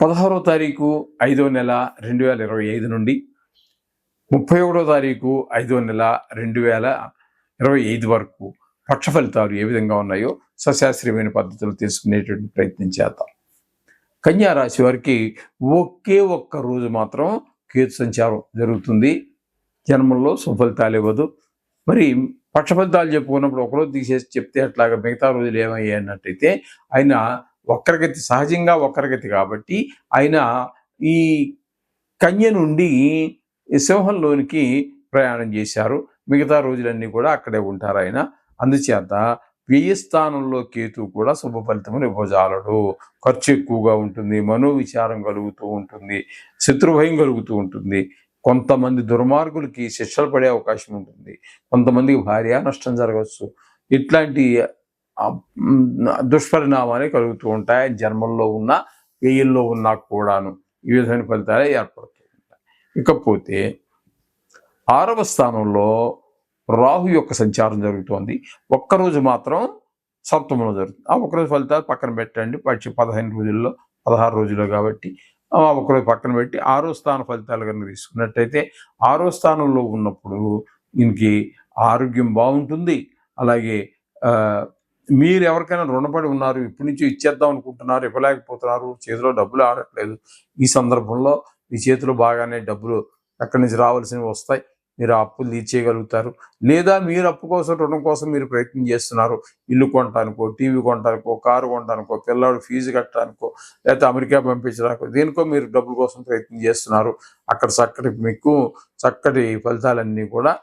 పదహారో తారీఖు ఐదో నెల రెండు వేల ఇరవై ఐదు నుండి ముప్పై ఒకటో తారీఖు ఐదో నెల రెండు వేల ఇరవై ఐదు వరకు పక్ష ఫలితాలు ఏ విధంగా ఉన్నాయో సశాస్త్రీయమైన పద్ధతులు తెలుసుకునేటువంటి ప్రయత్నం చేద్దాం. కన్యా రాశి వారికి ఒకే ఒక్క రోజు మాత్రం కేతు సంచారం జరుగుతుంది. జన్మంలో సుఫలితాలు ఇవ్వదు. మరి పక్ష ఫలితాలు చెప్పుకున్నప్పుడు ఒకరోజు తీసేసి చెప్తే అట్లాగా మిగతా రోజులు ఏమయ్యాయి అన్నట్టయితే ఆయన వక్రగతి సహజంగా వక్రగతి కాబట్టి ఆయన ఈ కన్య నుండి సింహంలోనికి ప్రయాణం చేశారు. మిగతా రోజులన్నీ కూడా అక్కడే ఉంటారు ఆయన. అందుచేత వ్యయస్థానంలో కేతు కూడా శుభ ఫలితము నిభజాలడు ఖర్చు ఎక్కువగా ఉంటుంది మనోవిచారం కలుగుతూ ఉంటుంది శత్రుభయం కలుగుతూ ఉంటుంది. కొంతమంది దుర్మార్గులకి శిక్షలు పడే అవకాశం ఉంటుంది. కొంతమందికి భార్య నష్టం జరగవచ్చు. ఇట్లాంటి దుష్పరిణామాలే కలుగుతూ ఉంటాయి. జన్మల్లో ఉన్న వెయ్యిల్లో ఉన్నా కూడాను. ఈ విధమైన ఫలితాలే ఏర్పడుతూ ఉంటాయి. ఇకపోతే ఆరవ స్థానంలో రాహు యొక్క సంచారం జరుగుతోంది. ఒక్కరోజు మాత్రం సప్తమంలో జరుగుతుంది. ఆ ఒక్కరోజు ఫలితాలు పక్కన పెట్టండి. పచ్చి పదహైదు రోజుల్లో పదహారు రోజుల్లో కాబట్టి ఆ ఒకరోజు పక్కన పెట్టి ఆరో స్థాన ఫలితాలు కనుక తీసుకున్నట్టయితే ఆరో స్థానంలో ఉన్నప్పుడు దీనికి ఆరోగ్యం బాగుంటుంది. అలాగే మీరు ఎవరికైనా రుణపడి ఉన్నారు ఇప్పటి నుంచి ఇచ్చేద్దాం అనుకుంటున్నారు ఇవ్వలేకపోతున్నారు చేతిలో డబ్బులు ఆడట్లేదు. ఈ సందర్భంలో మీ చేతిలో బాగానే డబ్బులు ఎక్కడి నుంచి రావాల్సినవి వస్తాయి. మీరు ఆ అప్పులు తీర్చేయగలుగుతారు లేదా మీరు అప్పు కోసం రుణం కోసం మీరు ప్రయత్నం చేస్తున్నారు. ఇల్లు కొనటానికో టీవీ కొనటానికో కారు కొనటానికో పిల్లాడు ఫీజు కట్టడానికో లేకపోతే అమెరికా పంపించడానికో దేనికో మీరు డబ్బుల కోసం ప్రయత్నం చేస్తున్నారు. అక్కడ చక్కటి మీకు చక్కటి ఫలితాలన్నీ కూడా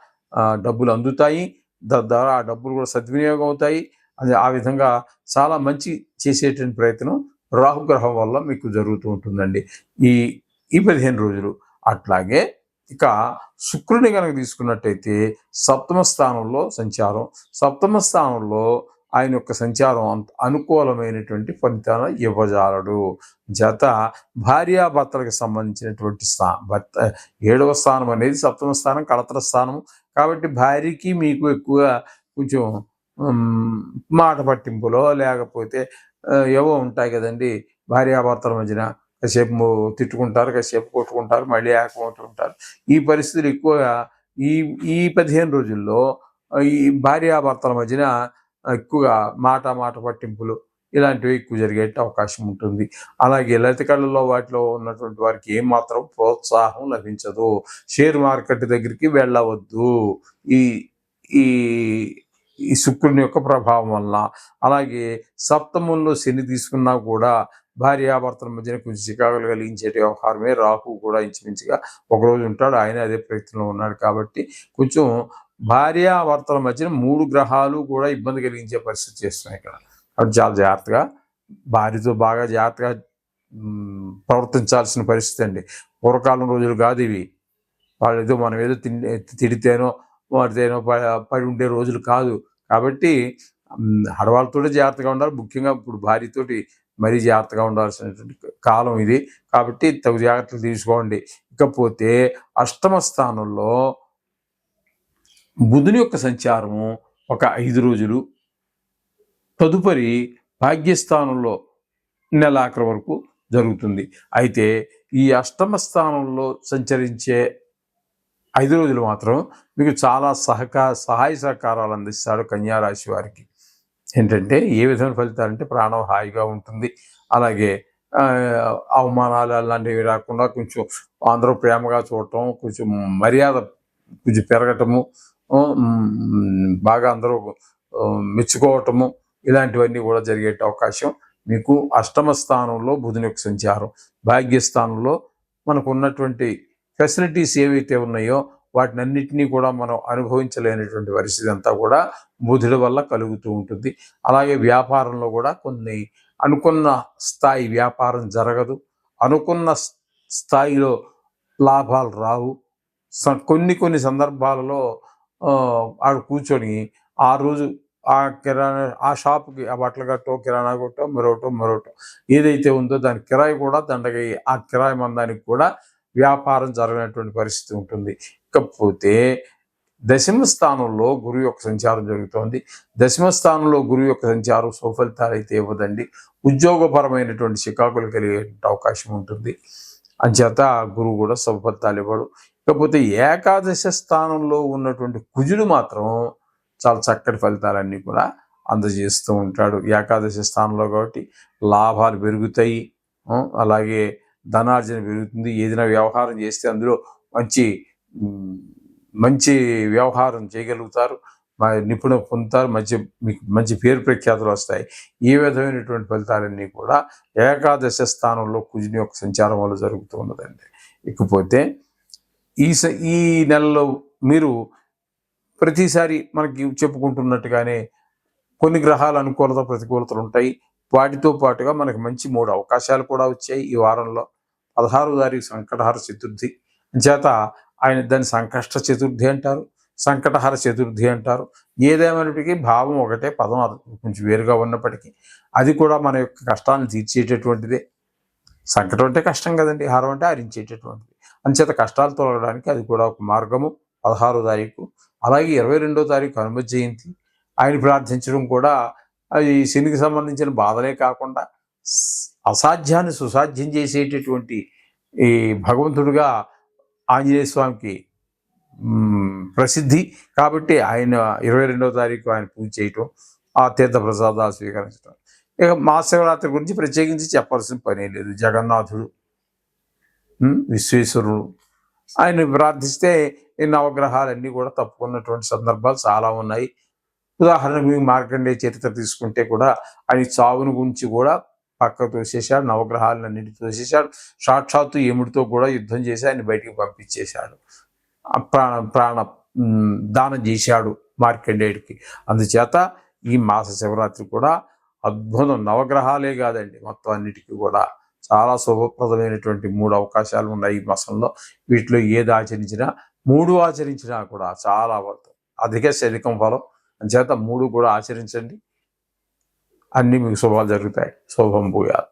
డబ్బులు అందుతాయి. తద్వారా ఆ డబ్బులు కూడా సద్వినియోగం అవుతాయి. అది ఆ విధంగా చాలా మంచి చేసేటువంటి ప్రయత్నం రాహుగ్రహం వల్ల మీకు జరుగుతూ ఉంటుందండి. ఈ ఈ పదిహేను రోజులు. అట్లాగే ఇక శుక్రుని కనుక తీసుకున్నట్టయితే సప్తమ స్థానంలో సంచారం. సప్తమ స్థానంలో ఆయన యొక్క సంచారం అంత అనుకూలమైనటువంటి ఫలితాలను ఇవ్వజాలడు. జత భార్యాభర్తలకు సంబంధించినటువంటి స్థా భర్త ఏడవ స్థానం అనేది సప్తమ స్థానం కడతల స్థానం కాబట్టి భార్యకి మీకు ఎక్కువ కొంచెం మాట పట్టింపులో లేకపోతే ఏవో ఉంటాయి కదండి. భార్యాభర్తల మధ్యన కాసేపు తిట్టుకుంటారు కాసేపు కొట్టుకుంటారు మళ్ళీ ఏకమవుతుంటారు ఈ పరిస్థితులు ఎక్కువగా ఈ ఈ పదిహేను రోజుల్లో ఈ భార్యాభర్తల మధ్యన ఎక్కువగా మాట మాట పట్టింపులు ఇలాంటివి ఎక్కువ జరిగే అవకాశం ఉంటుంది. అలాగే లలిత కళల్లో వాటిలో ఉన్నటువంటి వారికి ఏమాత్రం ప్రోత్సాహం లభించదు. షేర్ మార్కెట్ దగ్గరికి వెళ్ళవద్దు. ఈ ఈ ఈ శుక్రుని యొక్క ప్రభావం వల్ల అలాగే సప్తమంలో శని తీసుకున్నా కూడా భార్యాభర్తల మధ్యన కొంచెం చికాకులు కలిగించే వ్యవహారమే. రాహు కూడా ఇంచుమించుగా ఒకరోజు ఉంటాడు. ఆయన అదే ప్రయత్నంలో ఉన్నాడు కాబట్టి కొంచెం భార్యాభర్తల మధ్యన మూడు గ్రహాలు కూడా ఇబ్బంది కలిగించే పరిస్థితి చేస్తున్నాయి ఇక్కడ. కాబట్టి చాలా జాగ్రత్తగా భార్యతో బాగా జాగ్రత్తగా ప్రవర్తించాల్సిన పరిస్థితి అండి. పూర్వకాలం రోజులు కాదు ఇవి. వాళ్ళు ఏదో మనం ఏదో తిండి తిడితేనో వాడితేనో ప- పడి ఉండే రోజులు కాదు. కాబట్టి ఆడవాళ్ళతో జాగ్రత్తగా ఉండాలి. ముఖ్యంగా ఇప్పుడు భార్యతోటి మరీ జాగ్రత్తగా ఉండాల్సినటువంటి కాలం ఇది. కాబట్టి తగు జాగ్రత్తలు తీసుకోండి. ఇకపోతే అష్టమ స్థానంలో బుధుని యొక్క సంచారము ఒక ఐదు రోజులు. తదుపరి భాగ్యస్థానంలో నెలాఖరు వరకు జరుగుతుంది. అయితే ఈ అష్టమ స్థానంలో సంచరించే ఐదు రోజులు మాత్రం మీకు చాలా సహకార సహాయ సహకారాలు అందిస్తాడు కన్యారాశి వారికి. ఏంటంటే ఏ విధమైన ఫలితాలంటే ప్రాణం హాయిగా ఉంటుంది. అలాగే అవమానాలు అలాంటివి రాకుండా కొంచెం అందరూ ప్రేమగా చూడటం కొంచెం మర్యాద కొంచెం పెరగటము బాగా అందరూ మెచ్చుకోవటము ఇలాంటివన్నీ కూడా జరిగే అవకాశం మీకు అష్టమ స్థానంలో బుధుని యొక్క సంచారం. భాగ్యస్థానంలో మనకు ఉన్నటువంటి ఫెసిలిటీస్ ఏవైతే ఉన్నాయో వాటిని అన్నిటినీ కూడా మనం అనుభవించలేనటువంటి పరిస్థితి అంతా కూడా బుధుడి వల్ల కలుగుతూ ఉంటుంది. అలాగే వ్యాపారంలో కూడా కొన్ని అనుకున్న స్థాయి వ్యాపారం జరగదు. అనుకున్న స్థాయిలో లాభాలు రావు. స- కొన్ని కొన్ని సందర్భాలలో ఆ, ఆడు కూర్చొని ఆ రోజు ఆ కిరాణా ఆ షాప్కి ఆ బట్టలు కట్టో కిరాణా కొట్టో మరొకటో మరొకటో ఏదైతే ఉందో దాని కిరాయి కూడా దండగ ఆ కిరాయి మందానికి కూడా వ్యాపారం జరగనటువంటి పరిస్థితి ఉంటుంది. ఇకపోతే దశమ స్థానంలో గురు యొక్క సంచారం జరుగుతోంది. దశమ స్థానంలో గురువు యొక్క సంచారం సుఫలితాలు అయితే ఇవ్వదండి. ఉద్యోగపరమైనటువంటి చికాకులు కలిగే అవకాశం ఉంటుంది. అంచేత గురువు కూడా సుఫలితాలు ఇవ్వడు. ఇకపోతే ఏకాదశ స్థానంలో ఉన్నటువంటి కుజుడు మాత్రం చాలా చక్కటి ఫలితాలన్నీ కూడా అందజేస్తూ ఉంటాడు. ఏకాదశి స్థానంలో కాబట్టి లాభాలు పెరుగుతాయి. అలాగే ధనార్జన పెరుగుతుంది ఏదైనా వ్యవహారం చేస్తే అందులో మంచి మంచి వ్యవహారం చేయగలుగుతారు మా నిపుణులు పొందుతారు మంచి మీకు మంచి పేరు ప్రఖ్యాతులు వస్తాయి. ఈ విధమైనటువంటి ఫలితాలన్నీ కూడా ఏకాదశ స్థానంలో కుజుని యొక్క సంచారం వల్ల జరుగుతూ ఉన్నదండి. ఇకపోతే ఈ స- ఈ నెలలో మీరు ప్రతిసారి మనకి చెప్పుకుంటున్నట్టుగానే కొన్ని గ్రహాల అనుకూలత ప్రతికూలతలు ఉంటాయి. వాటితో పాటుగా మనకి మంచి మూడు అవకాశాలు కూడా వచ్చాయి ఈ వారంలో. పదహారో తారీఖు సంకటహార చతుర్థి. చేత ఆయన దాన్ని సంకష్ట చతుర్థి అంటారు సంకటహార చతుర్థి అంటారు. ఏదేమైనప్పటికీ భావం ఒకటే పదం అది కొంచెం వేరుగా ఉన్నప్పటికీ. అది కూడా మన యొక్క కష్టాన్ని తీర్చేటటువంటిదే. సంకటం అంటే కష్టం కదండి హారం అంటే హరించేటటువంటిది. అంచేత కష్టాలు తొలగడానికి అది కూడా ఒక మార్గము. పదహారో తారీఖు అలాగే ఇరవై రెండో తారీఖు హనుమత్ జయంతి. ఆయన ప్రార్థించడం కూడా అది శనికి సంబంధించిన బాధలే కాకుండా అసాధ్యాన్ని సుసాధ్యం చేసేటటువంటి ఈ భగవంతుడిగా ఆంజనేయ స్వామికి ప్రసిద్ధి. కాబట్టి ఆయన ఇరవై రెండవ తారీఖు ఆయన పూజ చేయటం ఆ తీర్థ ప్రసాదాలు స్వీకరించడం ఇక మహాశివరాత్రి గురించి ప్రత్యేకించి చెప్పాల్సిన పనే లేదు. జగన్నాథుడు విశ్వేశ్వరుడు. ఆయన ప్రార్థిస్తే ఈ నవగ్రహాలన్నీ కూడా తప్పుకున్నటువంటి సందర్భాలు చాలా ఉన్నాయి. ఉదాహరణకు మీకు చరిత్ర తీసుకుంటే కూడా ఆయన చావును గురించి కూడా పక్క తోసేశాడు నవగ్రహాలన్నింటి తోసేశాడు. సాక్షాత్తు ఏముడితో కూడా యుద్ధం చేసి ఆయన బయటికి పంపించేశాడు. ప్రాణ ప్రాణ దానం చేశాడు మార్కండేయుడికి అందుచేత ఈ మాస శివరాత్రి కూడా అద్భుతం. నవగ్రహాలే కాదండి మొత్తం అన్నిటికీ కూడా చాలా శుభప్రదమైనటువంటి మూడు అవకాశాలు ఉన్నాయి ఈ మాసంలో. వీటిలో ఏది ఆచరించినా మూడు ఆచరించినా కూడా చాలా ఫలితం అధిక శనికం ఫలం. అంచేత మూడు కూడా ఆచరించండి. అన్నీ మీకు శుభాలు జరుగుతాయి. శుభం భూయాలు